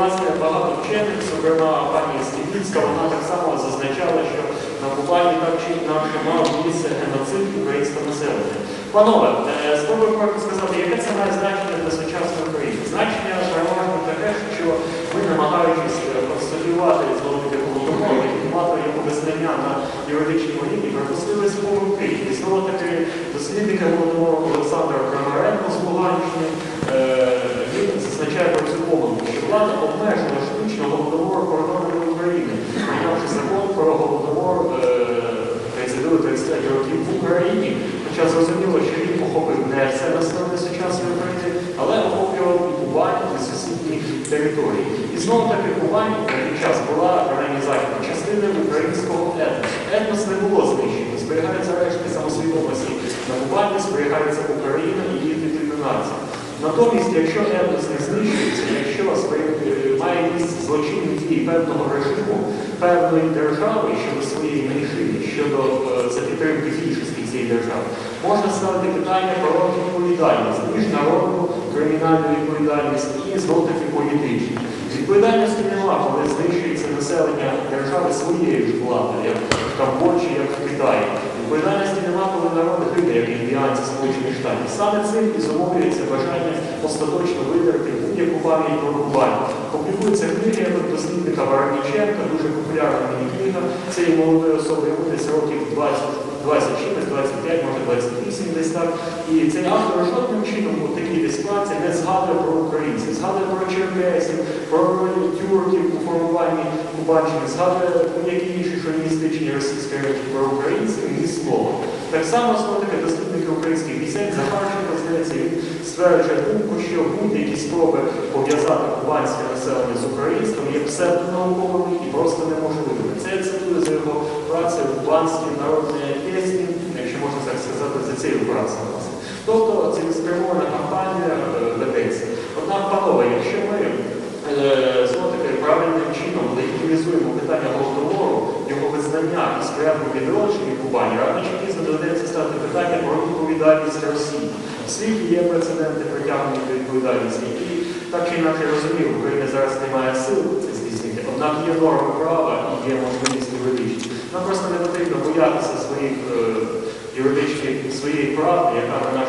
власне, багато вчених, зокрема пані Степінська, вона так само зазначала, що на Кубані так чи інакше мав місце геноцид українського населення. Панове, е, спробую коротко сказати, яке це має значення для сучасної України? Значення переважно таке, що ми намагаючись е, констатувати зловити і мати його визнання на юридичному рівні, припустили з помилки. І знову таки дослідники голодомору Олександр Крамаренко з Луганщини е, він зазначає про цю помилку, що влада обмежила штучно голодомор кордонами України, прийнявши закон про голодомор е, 32-33 років в Україні. Хоча зрозуміло, що він охопив не все населення сучасної України, але охоплював і Кубань, і сусідні території. І знову таки Кубань той час була західною частиною українського етносу. Етнос не було знищено, зберігаються рештки самосвідомості на Кубані, зберігається Україна і її нація. Натомість, якщо етнос не знищується, якщо дії певного режиму, певної держави щодо своєї меншини, щодо за підтримки більшості цієї держави, можна ставити питання про відповідальність, міжнародну кримінальну відповідальність і знов таки політичну. Відповідальності нема, коли знищується населення держави своєю ж владою, як в Камбоджі, як в Китаї. Народ як індіанці Сполучених Штатів. Саме цим і зумовлюється бажання остаточно видерти будь-яку пам'ять про Кубань. Публікуються книги як дослідника Вороніченка, дуже популярна мені книга. Цієї молодої особи йому десь років 20, 20 чимось, 25, може 28 десь так. І цей автор жодним чином у такій дисклаці не згадує про українців, згадує про черкесів, про роль тюрків у формуванні Кубанщини, згадує які інші шовіністичні російські речі про українців ні слова. Так само знову таки дослідники українських пісень Захарченко, здається, він думку, що будь-які спроби пов'язати кубанське населення з українським є псевдонауковими і просто неможливими. Це я цитую за його працею кубанські народні пісні, якщо можна так сказати, за цією працею. Тобто цілеспрямована кампанія е, ведеться. Однак, панове, якщо ми е, знову таки правильним чином легітимізуємо питання голодомору, його визнання і сприянку відродження Кубані, рано чи пізно доведеться ставити питання про відповідальність Росії. В світі є прецеденти притягнення до відповідальності, які так чи інакше розумів, Україна зараз не має сил це здійснити, однак є норми права і є можливість юридичні. Нам просто не потрібно боятися своїх е, юридичних своєї правди, яка на